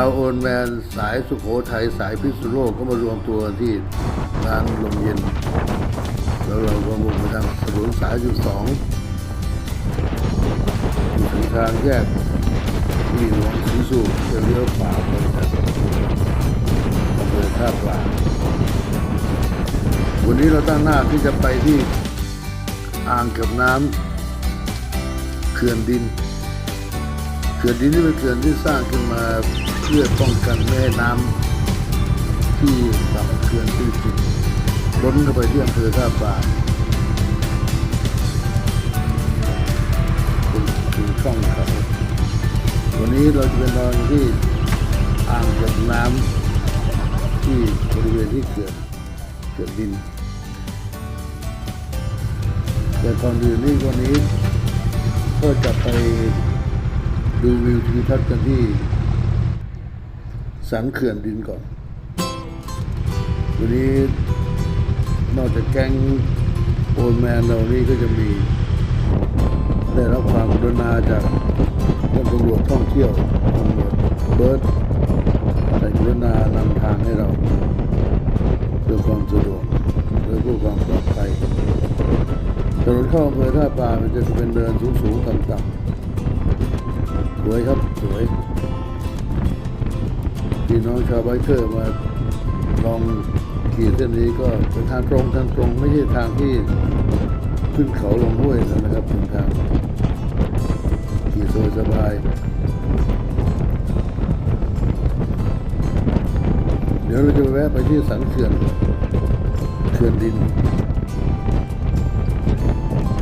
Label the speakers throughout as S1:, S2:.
S1: าวโอนแมนสายสุโขทัยสายพิษณุโลกก็มารวมตัวกันที่ร้านลมเย็น แล้วเราก็มุ่งไปทางถนนสายจุดสองถึงทางแยกที่หลวงศรีสุจะเลี้ยวขวาไปทางอำเภอท่าปลาวันนี้เราตั้งหน้าที่จะไปที่อ่างเก็บน้ำเขื่อนดินเขื่อนดินนี่เป็นเขื่อนที่สร้างขึ้นมา พื่อป้องกันไม่ให้น้ำที่กับเขื่อนที่จิตล้นเข้าไปที่อำเภอท่าปลาเป็นถึงช่องเขาวันนี้เราจะไปนอนที่อ่างเก็บน้ำที่บริเวณที่เขื่อนเขื่อนดิน แต่ก่อนอื่นนี่วันนี้ก็จะไปดูวิวทิวทัศน์กันที่ สันเขื่อนดินก่อน วันนี้นอกจากแก๊งโอนแมนเรานี่ก็จะมี ได้รับความกรุณาจากท่านตำรวจท่องเที่ยวตำรวจเบิร์ดได้กรุณานำทางให้เราเพื่อความสะดวกเพื่อความปลอดภัยถนนเข้าอำเภอท่าปลามันจะเป็นเดินสูงๆต่ำๆสวยครับสวย พี่น้องชาวไบเกอร์มาลองขี่เส้นนี้ก็เป็นทางตรงทางตรงไม่ใช่ทางที่ขึ้นเขาลงห้วยนะครับเป็นทางขี่สบายสบายเดี๋ยวเราจะแวะไปที่สันเขื่อนเขื่อนดิน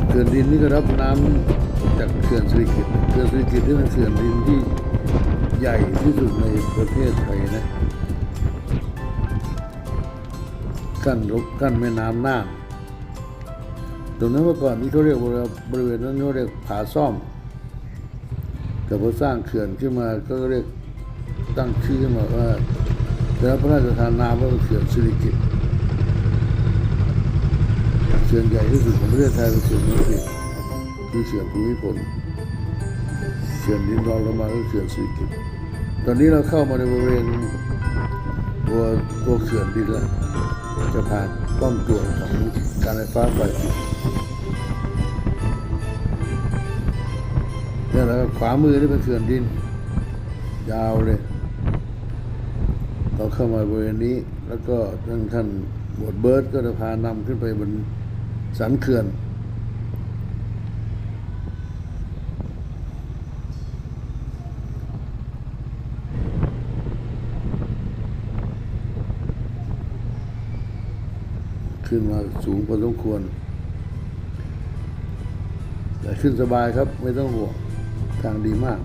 S1: เขื่อนดินนี่ก็รับน้ำจากเขื่อนสิริกิตเขื่อนสิริกิตที่เป็นเขื่อนดินที่ ที่สุดในประเทศไทยนะ กั้นรบกั้นแม่น้ำน่านตรงนั้นเมื่อก่อนนี้เขาเรียกว่าบริเวณนั้นเขาเรียกผาซ่อมแต่พอสร้างเขื่อนขึ้นมาก็เรียกตั้งชื่อขึ้นมาว่าได้รับพระราชทานนามว่าเป็นเขื่อนสิริกิตเขื่อนใหญ่ที่สุดของประเทศไทยเป็นเขื่อนนี้คือเขื่อนภูมิพลเขื่อนดินรองลงมาก็เขื่อนสิริกิต ตอนนี้เราเข้ามาในบริเวณตัวตัวเขื่อนดินแล้วจะผ่านป้อมตรวจของการไฟฟ้าฝ่ายผลิตนี่ยแล้วขวามือนี่เป็นเขื่อนดิน ยาวเลย เราเข้ามาบริเวณนี้ แล้วก็ท่านท่านบวดเบิร์ดก็จะพานำขึ้นไปบนสันเขื่อน ขึ้นมาสูงพอสมควร แต่ขึ้นสบายครับไม่ต้องห่วงทางดีมาก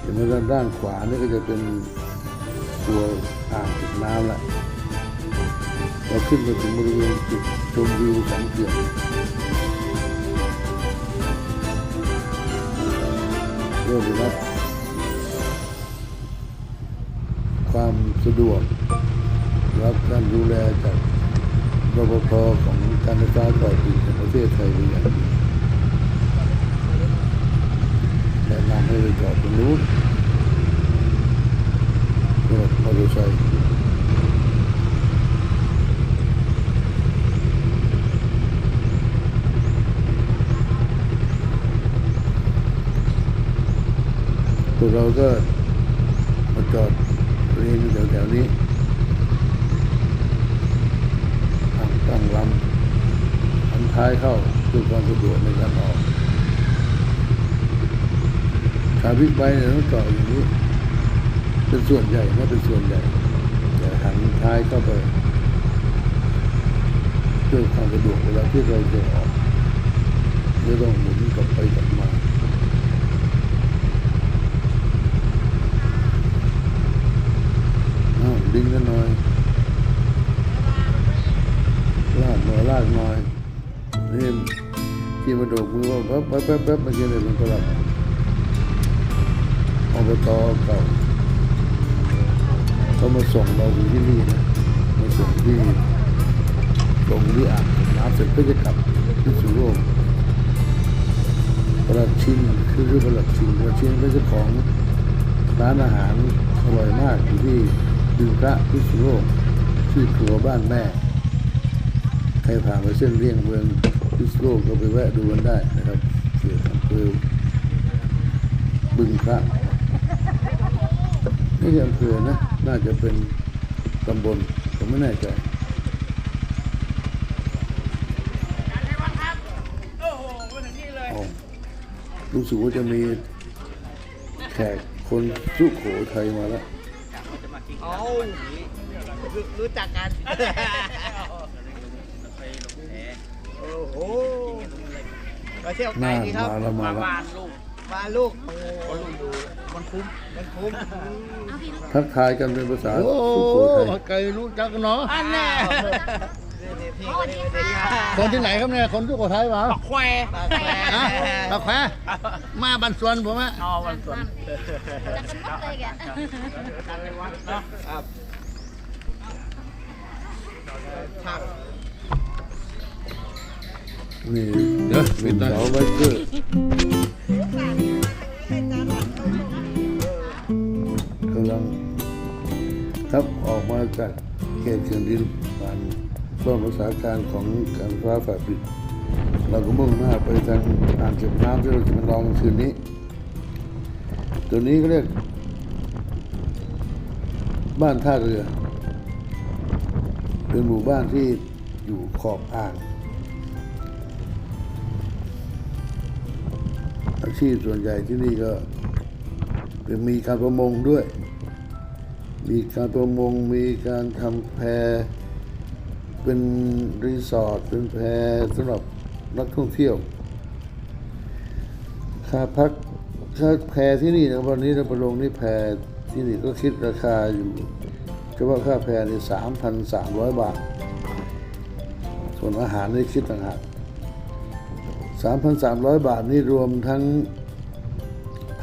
S1: เห็นไหมด้านด้านขวานี่ก็จะเป็นตัวอ่างเก็บน้ำแหละเราขึ้นมาถึงบริเวณจุดชมวิวสันเขื่อนเพื่อได้รับความสะดวก รับการดูแลจากรปภของการไฟฟ้าฝ่ายผลิตแห่งประเทศไทยเป็นอย่างดีแนะนำให้ไปจอดตรงนู้นรถมอเตอร์ไซค์พวกเราก็มาจอดเรียนอยู่แถวๆนี้ ทางตั้งลำอัน ท้ายเข้าเพื่อความสะดวกในการออกขาบิ๊กไบค์เนี่ยต้องจอดอย่างนี้ เป็นส่วนใหญ่นะเป็นส่วนใหญ่แต่หันท้ายเข้าไปเพื่อความสะดวกเวลาที่เราจะออกไม่ต้องหมุนกลับไปกลับมาดิ้งกันหน่อยลากหน่อยลากหน่อย นี่ที่มาโดกมือว่าแป๊บแป๊บแป๊บแป๊บมื่อกี้เนี่ยเป็นประหลัดอบตเก่าเขามาส่งเราอยู่ที่นี่นะมาส่งที่ตรงที่อ่างน้ำเสร็จก็จะกลับที่สุโลกประหลัดชินคือคือประหลัดชินประหลัดชินเป็นเจ้าของร้านอาหารอร่อยมากอยู่ที่ดึงพระพิษณุโลกชื่อครัวบ้านแม่ ใครผ่านไปเส้นเลี่ยงเมือง พิษโลกก็ไปแวะดูกันได้นะครับเกี่ยวกับอำเภอบึงพระไม่ใช่อำเภอนะ น่าจะเป็นตำบลผมไม่แน่ใจ
S2: อ๋
S1: อรู้สึกว่าจะมีแขกคนสุโขทัยมาแล้ว
S2: รู้จักกัน โอ้โหมาเที่ยวไกล
S1: น่า
S2: ดีครับ
S1: มาแล้วมาแล้ว
S2: บ้านลูกบ้านลูก โอ้โหลูกอยู่มันคุ้มมันคุ้ม
S1: ทักทายกันเป็นภาษา
S3: โอ้
S1: สุโขทัย
S3: ไกลรู้จักเนาะ
S2: อันแน่นี่พี่ก็ได้ได้ค่ะ
S3: คนที่ไหนครับเนี่ย คนสุโขทัยเปล่า
S2: ปักแควปากแคว
S3: อะตะแควมาบันสวนผมอะ
S2: เอาวันส่วน
S4: จะกันหมดเลยแก
S2: ครับช่าง
S1: นี่
S3: เดี๋ยวปิน่อย
S1: สาวไบเกอร์กำลังครับออกมาจากเขตเขื่อนดินผ่านป้อมรักษาการของการฟฟ้าฝ่ายผลิตเราก็มุ่งหน้าไปทางอ่างเก็บน้ำที่เราจะมาลองคืนนี้ ตัวนี้ก็เรียก บ้านท่าเรือ เป็นหมู่บ้านที่อยู่ขอบอ่าง อาชีพส่วนใหญ่ที่นี่ก็มีการประมงด้วย มีการประมง มีการทำแพเป็นรีสอร์ท เป็นแพสำหรับนักท่องเที่ยว ค่าพักค่าแพที่นี่นะวันนี้เราไปลงนี่แพที่นี่ก็คิดราคาอยู่เฉพาะค่าแพนี่สามพันสามร้อยบาท ส่วนอาหารนี่คิดต่างหาก 3,300 บาทนี่รวมทั้งแพ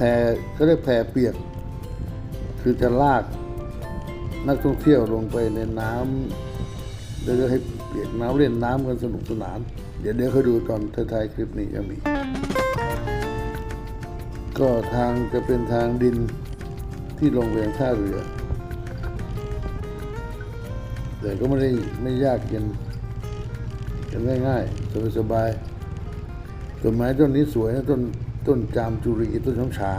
S1: ก็เรียกแพเปียก คือจะลากนักท่องเที่ยวลงไปในน้ำแล้วก็ให้เปียกน้ำเล่นน้ำกันสนุกสนาน เดี๋ยวเดี๋ยวเขาดูตอนท้ายคลิปนี้จะมี ก็ทางจะเป็นทางดินที่ลงไปยังท่าเรือ แต่ก็ไม่ได้ไม่ยากเย็นกันง่ายๆสบายๆ ต้นไม้ต้นนี้สวยนะต้นต้นจามจุรีต้นช้ำฉา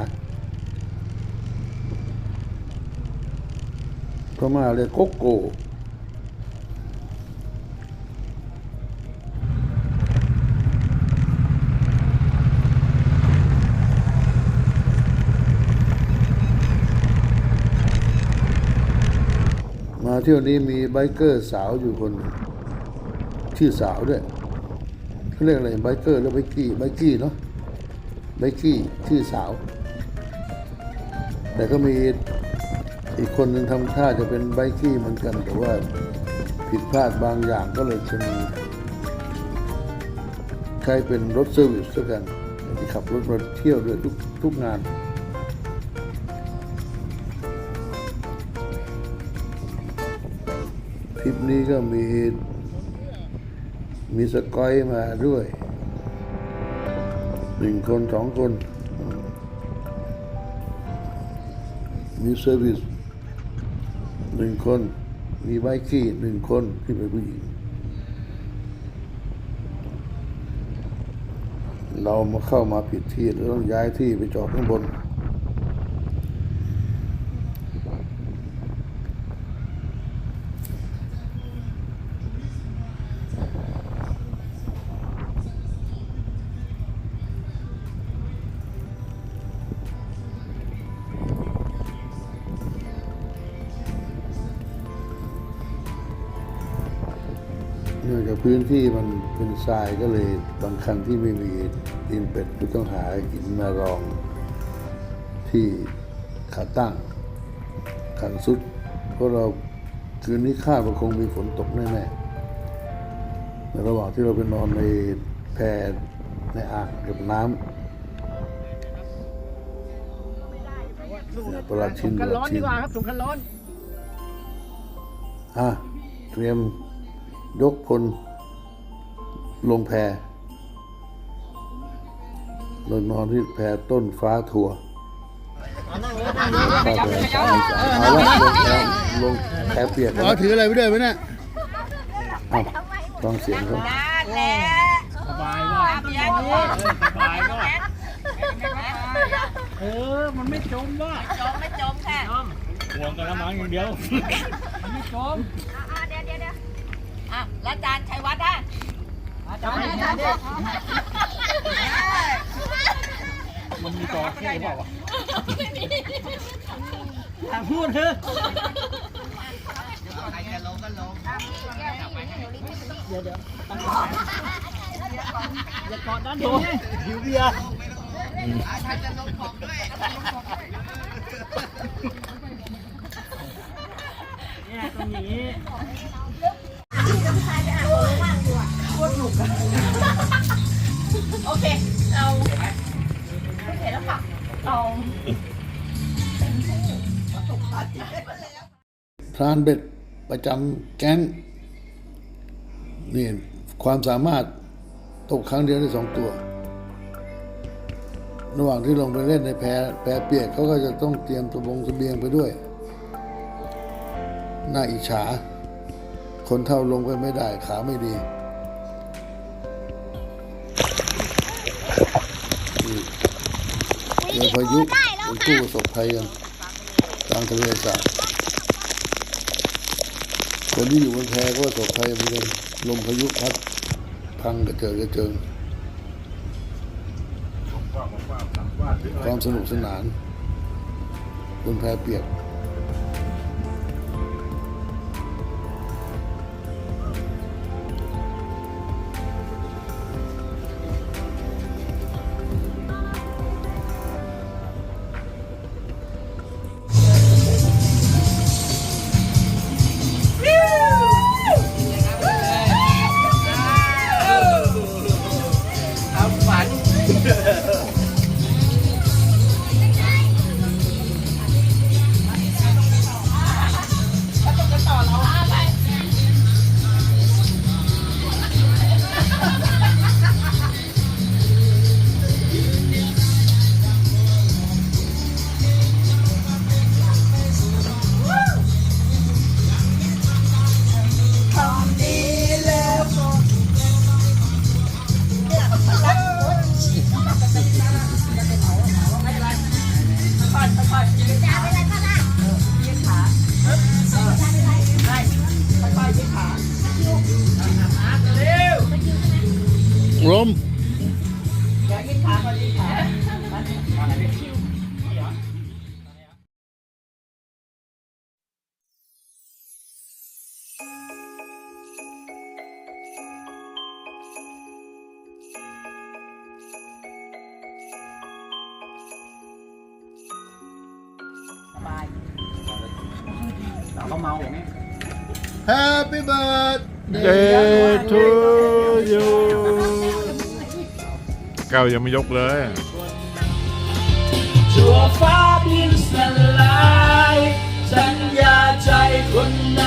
S1: พม่าเรียโกโก้มาเที่ยวนี้มีไบเกอร์สาวอยู่คน ชื่อสาวด้วย เขาเรียกอะไรไบเกอร์หรือไบกี้ไบกี้เนาะไบกี้ชื่อสาว แต่ก็มีอีกคนหนึ่งทำท่าจะเป็นไบกี้เหมือนกัน แต่ว่าผิดพลาดบางอย่างก็เลยจะมีใช้เป็นรถเซอร์วิสด้วยกันที่ขับรถมาเที่ยวด้วยทุกทุกงานทริปนี้ก็มี มีสกอยมาด้วยหนึ่งคนสองคน มีเซอร์วิสหนึ่งคน มีไบกี้หนึ่งคนที่เป็นผู้หญิง เรามาเข้ามาผิดที่เราต้องย้ายที่ไปจอดข้างบน พื้นที่มันเป็นทรายก็เลยบางคันที่ไม่มีดินเป็ดก็ต้องหาหินมารองที่ขาตั้งขันสุด เพราะเราคืนนี้คาดว่าคงมีฝนตกแน่ๆในระหว่างที่เราไปนอนในแพในอ่างเก็บน้ำเนี่ยประหลัดชิน
S2: ถุง
S1: ป
S2: กัน
S1: ระห
S2: ร้
S1: ลั
S2: อ
S1: ด
S2: น
S1: ชิ
S2: ดี
S1: น
S2: กว่าครับถุงกันร้อน
S1: อะเตรียมยกพล ลงแพเรานอนที่แพต้นฟ้าถั่ว
S2: เอา
S1: เอาละลงแพ้ลงแพ้เปียกแล้ว
S3: อ๋อถืออะไรไปด้วยไหมเนี่ย
S1: เอาฟังเสียงเขา
S2: สบายว่ะสบายว่ะเออ มันไม่จมว่ะ
S5: จมไม่จมค่ะ
S2: ห่วงกระมังอย่างเดียว มันไม่จม
S4: อ่าเดี๋ยวเดี๋ยวเดี๋ยว
S5: อะแล้วอาจารย์ชัยวัฒน์อะ
S2: จำไมันมีจอแค่เปล่าวะอย่าพูดเถอะเดี๋ยวเดี๋ยวอย่ากอดด้านโดนหิวเบียร์
S6: จะลงของด้วย
S2: เนี่ยตรงนี้
S5: เคเราโอเคแล้วค่ะเรา
S1: พรานเบ็ดประจำแก๊งนี่ความสามารถตกครั้งเดียวได้สองตัว ระหว่างที่ลงไปเล่นในแพแพเปียกเขาก็จะต้องเตรียมสบงเสบียงไปด้วยน่าอิจฉา คนเท่าลงไปไม่ได้ขาไม่ดี อพายุเป็นผู้ประสบภัยกันกลางทะเลสาบคนที่อยู่บนแพก็ประสบภัยเหมือนกันลมพายุพัดพังกระเจิงกระเจิงความสนุกสนานบนแพเปียก
S2: เราก็เมาอย่างนี้
S3: Happy birthday
S6: Day to you แก้วยังไม่ยกเลย
S2: ชั่วฟ้าดินสลาย สัญญาใจคนไหน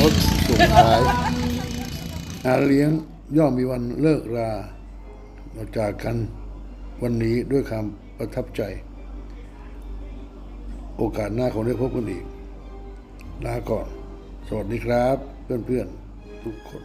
S1: มดส่งท้ายงานเลี้ยงย่อมมีวันเลิกราเราจากกันวันนี้ด้วยความประทับใจ โอกาสหน้าคงได้พบกันอีกลาก่อน สวัสดีครับ เพื่อนๆ ทุกคน